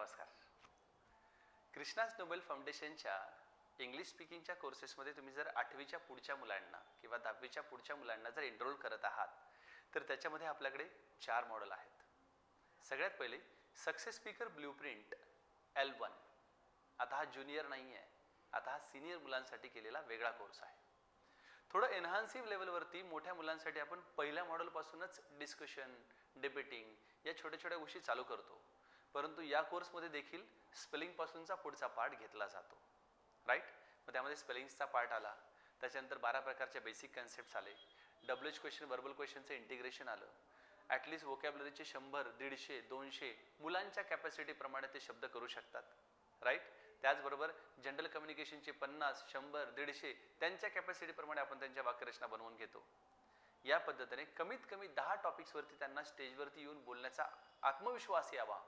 नमस्कार. कृष्णाज नोबेल फाउंडेशनच्या इंग्लिश स्पीकिंगच्या कोर्सेसमध्ये तुम्ही जर आठवीच्या पुढच्या मुलांना किंवा दहावीच्या पुढच्या मुलांना जर एनरोल करत आहात तर त्याच्यामध्ये आपल्याकडे चार मॉडेल आहेत. सगळ्यात पहिले success speaker blueprint L one आता हा ज्युनियर नाही आहे आता हा सिनियर मुलांसाठी केलेला वेगळा कोर्स आहे. थोडं एनहान्सिव्ह लेवलवरती मोठ्या मुलांसाठी आपण पहिल्या मॉडेलपासूनच डिस्कशन डिबेटिंग या छोट्या छोट्या गोष्टी चालू करतो. परंतु या कोर्समध्ये देखील स्पेलिंगपासूनचा पुढचा पार्ट घेतला जातो. राईट मग त्यामध्ये स्पेलिंग्सचा पार्ट आला. त्याच्यानंतर बारा प्रकारच्या बेसिक कन्सेप्ट्स आले. डब्ल्यू एच क्वेश्चन वर्बल क्वेश्चनचं इंटिग्रेशन आलं. ॲटलिस्ट वोकॅबलरीचे शंभर दीडशे दोनशे मुलांच्या कॅपॅसिटीप्रमाणे ते शब्द करू शकतात. राईट त्याचबरोबर जनरल कम्युनिकेशनचे पन्नास शंभर दीडशे त्यांच्या कॅपॅसिटीप्रमाणे आपण त्यांच्या वाक्यरचना बनवून घेतो. या पद्धतीने कमीत कमी दहा टॉपिक्सवरती त्यांना स्टेजवरती येऊन बोलण्याचा आत्मविश्वास यावा.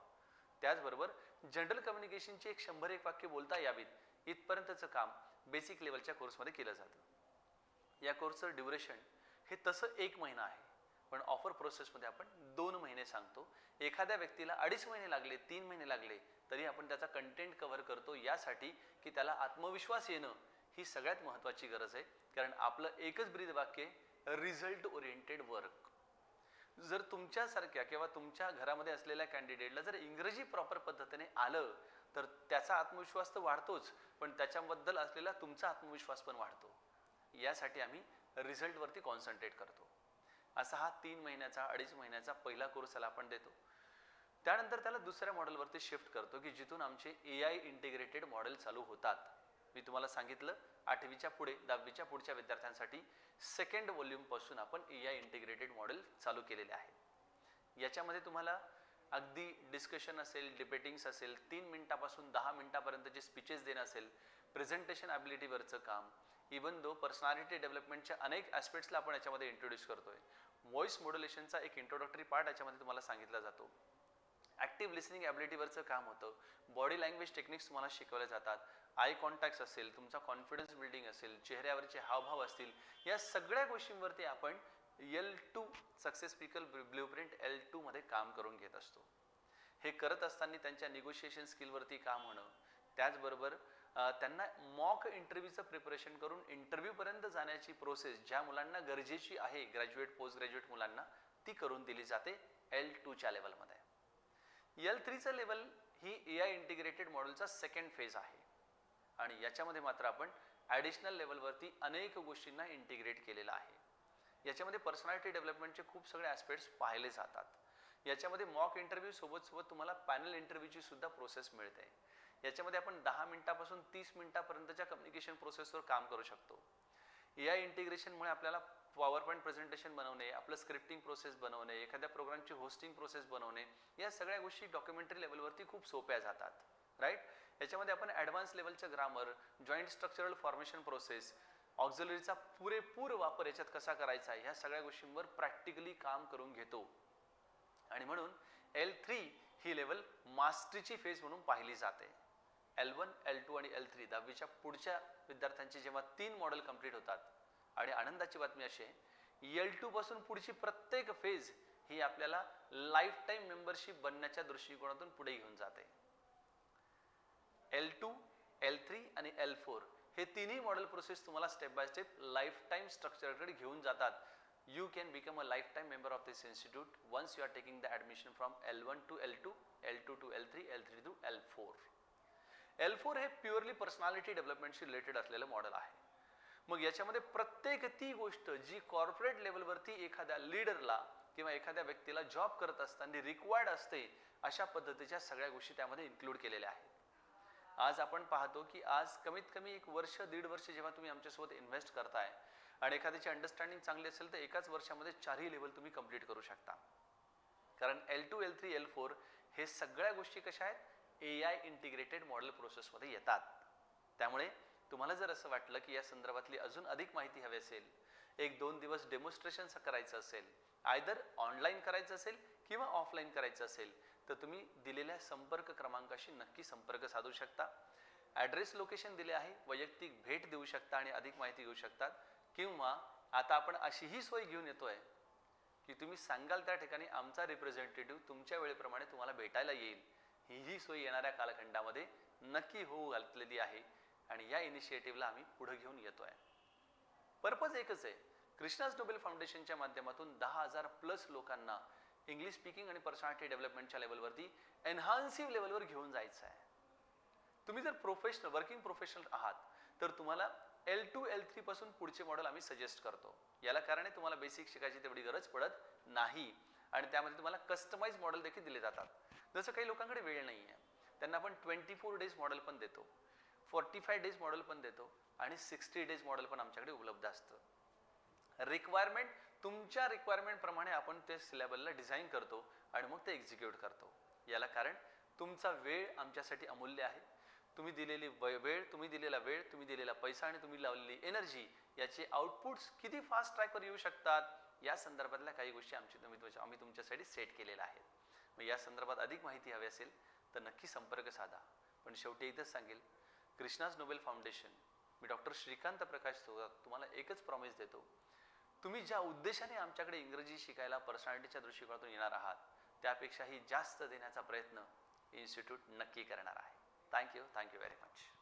त्याचबरोबर जनरल कम्युनिकेशनचे एक शंभर एक वाक्य बोलता यावीत इथपर्यंतचं काम बेसिक लेवलच्या कोर्समध्ये केलं जातं. या कोर्सचं ड्युरेशन हे तसं एक महिना आहे पण ऑफर प्रोसेसमध्ये आपण दोन महिने सांगतो. एखाद्या व्यक्तीला अडीच महिने लागले तीन महिने लागले तरी आपण त्याचा कंटेंट कव्हर करतो यासाठी की त्याला आत्मविश्वास येणं ही सगळ्यात महत्त्वाची गरज आहे. कारण आपलं एकच ब्रीद वाक्य रिझल्ट ओरिएंटेड वर्क जर तुमच्यासारख्या किंवा तुमच्या घरामध्ये असलेल्या कॅन्डिडेटला जर इंग्रजी प्रॉपर पद्धतीने आलं तर त्याचा आत्मविश्वास तर वाढतोच पण त्याच्याबद्दल असलेला तुमचा आत्मविश्वास पण वाढतो. यासाठी आम्ही रिझल्टवरती कॉन्सन्ट्रेट करतो. असा हा तीन महिन्याचा अडीच महिन्याचा पहिला कोर्स त्याला आपण देतो. त्यानंतर त्याला दुसऱ्या मॉडेलवरती शिफ्ट करतो की जिथून आमचे ए आय इंटिग्रेटेड मॉडेल चालू होतात. मी तुम्हाला सांगितलं आठवीच्या पुढे दहावीच्या पुढच्या विद्यार्थ्यांसाठी सेकंड व्हॉल्यूमपासून आपण ए आय इंटिग्रेटेड मॉडेल चालू केलेले आहे. याच्यामध्ये तुम्हाला अगदी डिस्कशन असेल डिबेटिंग्स असेल तीन मिनिटापासून दहा मिनिटापर्यंतचे स्पीचेस देणं असेल प्रेझेंटेशन ॲबिलिटीवरचं काम इवन दो पर्सनॅलिटी डेव्हलपमेंटच्या अनेक ॲस्पेक्ट्सला आपण याच्यामध्ये इंट्रोड्यूस करतोय. व्हॉइस मॉड्युलेशनचा एक इंट्रोडक्टरी पार्ट याच्यामध्ये तुम्हाला सांगितला जातो. ॲक्टिव्ह लिसनिंग ॲबिलिटीवरचं काम होतं. बॉडी लँग्वेज टेक्निक्स तुम्हाला शिकवले जातात. आय कॉन्टॅक्ट असेल तुमचा कॉन्फिडन्स बिल्डिंग असेल चेहऱ्यावरचे हावभाव असतील या सगळ्या गोष्टींवरती आपण L two success pickle blueprint L टूमध्ये काम करून घेत असतो. हे करत असताना त्यांच्या निगोशिएशन स्किलवरती काम होणं त्याचबरोबर त्यांना मॉक इंटरव्ह्यूचं प्रिपरेशन करून इंटरव्ह्यूपर्यंत जाण्याची प्रोसेस ज्या मुलांना गरजेची आहे ग्रॅज्युएट पोस्ट ग्रॅज्युएट मुलांना ती करून दिली जाते एल टूच्या लेवलमध्ये एल थ्रीचं लेवल ही ए आय इंटिग्रेटेड मॉडेलचा सेकंड फेज आहे. आणि याच्यामध्ये मात्र आपण ॲडिशनल लेवलवरती अनेक गोष्टींना इंटिग्रेट केलेलं आहे. याच्यामध्ये पर्सनॅलिटी डेव्हलपमेंटचे खूप सगळे ॲस्पेक्ट्स पाहिले जातात. याच्यामध्ये मॉक इंटरव्ह्यू सोबत सोबत तुम्हाला पॅनल इंटरव्ह्यूची सुद्धा प्रोसेस मिळते. याच्यामध्ये आपण दहा मिनिटापासून तीस मिनिटापर्यंतच्या कम्युनिकेशन प्रोसेसवर काम करू शकतो. या इंटिग्रेशनमुळे आपल्याला पॉवर पॉईंट प्रेझेंटेशन बनवणे आपलं स्क्रिप्टिंग प्रोसेस बनवणे एखाद्या प्रोग्रामची होस्टिंग प्रोसेस बनवणे या सगळ्या गोष्टी डॉक्युमेंटरी लेवलवरती खूप सोप्या जातात. राईट याच्यामध्ये आपण advance लेवलचं grammar joint structural formation process ऑक्झिलरीचा पुरेपूर वापर याच्यात कसा करायचा ह्या सगळ्या गोष्टींवर प्रॅक्टिकली काम करून घेतो. आणि म्हणून एल थ्री ही लेवल मास्टरीची फेज म्हणून पाहिली जाते. एल वन एल टू आणि एल थ्री दहावीच्या पुढच्या विद्यार्थ्यांचे जेव्हा तीन मॉडेल कंप्लीट होतात. आणि आनंदाची बातमी अशी आहे एल टू पासून पुढची प्रत्येक फेज ही आपल्याला लाईफ टाईम मेंबरशिप बनण्याच्या दृष्टिकोनातून पुढे घेऊन जाते. एल टू एल थ्री आणि एल फोर. हे तिन्ही मॉडेल प्रोसेस तुम्हाला step by step life time स्ट्रक्चरकडे घेऊन जातात. You can become a life time member of this institute once you are taking the admission from L one to L two L two to L three L three to L four L four हे purely personality डेव्हलपमेंटशी related असलेलं model आहे. मग याच्यामध्ये प्रत्येक ती गोष्ट जी corporate लेवलवरती एखाद्या लीडरला किंवा एखाद्या व्यक्तीला जॉब करत असताना रिक्वायर्ड असते अशा पद्धतीच्या सगळ्या गोष्टी त्यामध्ये इन्क्लूड केलेल्या आहेत. आज आपण पाहतो की आज कमीत कमी एक वर्ष दीड वर्ष जेव्हा तुम्ही आमच्यासोबत इन्व्हेस्ट करताय आणि एखाद्याची अंडरस्टँडिंग चांगली असेल तर एकाच वर्षामध्ये चारही लेवल तुम्ही कंप्लीट करू शकता. कारण L two L three L four हे सगळ्या गोष्टी कशा आहेत? ए आय इंटिग्रेटेड मॉडेल प्रोसेसमध्ये येतात. त्यामुळे तुम्हाला जर असं वाटलं की या संदर्भातली अजून अधिक माहिती हवी असेल एक दोन दिवस डेमॉन्स्ट्रेशन करायचं असेल आयदर ऑनलाईन करायचं असेल किंवा ऑफलाईन करायचं असेल तर तुम्ही दिलेल्या संपर्क क्रमांकाशी नक्की संपर्क साधू शकता. ॲड्रेस लोकेशन दिले आहे वैयक्तिक भेट देऊ शकता आणि अधिक माहिती घेऊ शकतात किंवा आता आपण अशीही सोय घेऊन येतोय की तुम्ही सांगाल त्या ठिकाणी आमचा रिप्रेझेंटेटिव्ह तुमच्या वेळेप्रमाणे तुम्हाला भेटायला येईल. हीही सोय येणाऱ्या कालखंडामध्ये नक्की होऊ घातलेली आहे आणि या इनिशिएटिव्हला आम्ही पुढे घेऊन येतोय. पर्पज एकच आहे. कृष्णाज नोबेल फाउंडेशनच्या माध्यमातून दहा हजार प्लस लोकांना इंग्लिश स्पीकिंग आणि पर्सनॅलिटी डेव्हलपमेंटच्या लेवलवरती एन्हान्सिव्ह लेवलवर घेऊन जायचं आहे. तुम्ही जर प्रोफेशनल वर्किंग प्रोफेशनल आहात तर तुम्हाला एल टू एल थ्री पासून पुढचे मॉडेल आम्ही सजेस्ट करतो. याला कारण आहे तुम्हाला बेसिक शिकायची तेवढी गरज पडत नाही. आणि त्यामध्ये तुम्हाला कस्टमाइज मॉडेल देखील दिले जातात. जसं काही लोकांकडे वेळ नाही आहे त्यांना आपण ट्वेंटी फोर डेज मॉडेल पण देतो. फोर्टी फाय डेज मॉडेल पण देतो. आणि सिक्स्टी डेज मॉडेल पण आमच्याकडे उपलब्ध असतं. रिक्वायरमेंट तुमच्या रिक्वायरमेंटप्रमाणे आपण ते सिलेबलला डिझाईन करतो आणि मग ते एक्झिक्यूट करतो. याला कारण तुमचा वेळ आमच्यासाठी अमूल्य आहे. तुम्ही दिलेली वेळ तुम्ही दिलेला वेळ तुम्ही दिलेला पैसा आणि तुम्ही लावलेली एनर्जी याचे आउटपुट्स किती फास्ट ट्रॅकवर येऊ शकतात? या संदर्भातल्या काही गोष्टी आमची तुम्ही तुमच्या- आम्ही तुमच्यासाठी सेट केलेल्या आहेत. मग या संदर्भात अधिक माहिती हवी असेल तर नक्की संपर्क साधा. पण शेवटी इथंच सांगेल कृष्णाज नोबेल फाउंडेशन मी डॉक्टर श्रीकांत प्रकाश सोबत तुम्हाला एकच प्रॉमिस देतो. तुम्ही ज्या उद्देशाने आमच्याकडे इंग्रजी शिकायला पर्सनॅलिटीच्या दृष्टिकोनातून येणार आहात त्यापेक्षाही जास्त देण्याचा प्रयत्न इन्स्टिट्यूट नक्की करणार आहे. Thank you thank you very much